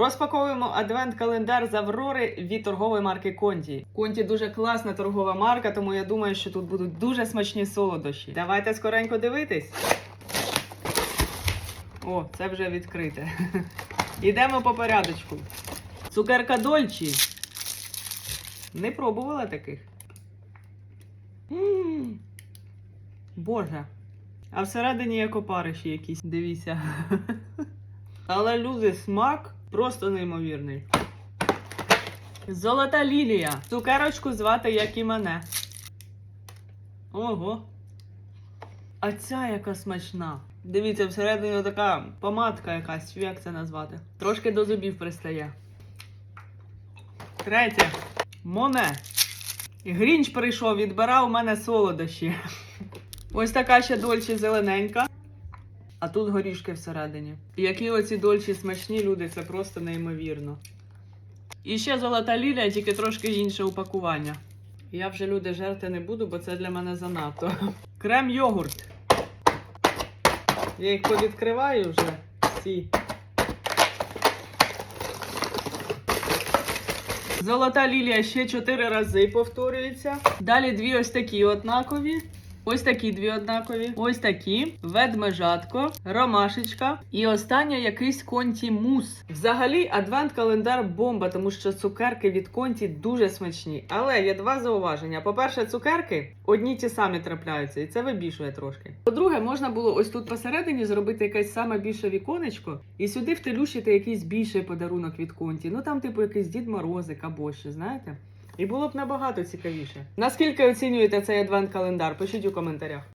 Розпаковуємо адвент-календар з Аврори від торгової марки Конті. Конті дуже класна торгова марка, тому я думаю, що тут будуть дуже смачні солодощі. Давайте скоренько дивитись. О, це вже відкрите. Ідемо по порядочку. Цукерка Дольчі. Не пробувала таких. М, Боже. А всередині як опариші якісь. Дивіться. Але люди, смак просто неймовірний. Золота лілія. Цукерочку звати, як і мене. Ого. А ця яка смачна. Дивіться, всередині така помадка якась, як це назвати. Трошки до зубів пристає. Третє. Моне. Грінч прийшов, відбирав у мене солодощі. Ось така ще дольче зелененька. А тут горішки всередині. Які оці дольчі смачні люди, це просто неймовірно. І ще золота лілія, тільки трошки інше упакування. Я вже люди жерти не буду, бо це для мене занадто. Крем йогурт. Я їх повідкриваю вже всі. Золота лілія ще 4 рази повторюється. Далі дві ось такі однакові. Ось такі дві однакові. Ось такі. Ведмежатко, ромашечка. І остання якийсь конті мус. Взагалі, адвент-календар бомба, тому що цукерки від конті дуже смачні. Але є два зауваження. По-перше, цукерки одні ті самі трапляються, і це вибішує трошки. По-друге, можна було ось тут посередині зробити якесь саме більше віконечко, і сюди втелющити якийсь більший подарунок від конті. Ну там, типу, якийсь Дід Морозик або ще, знаєте? І було б набагато цікавіше. Наскільки оцінюєте цей адвент-календар? Пишіть у коментарях.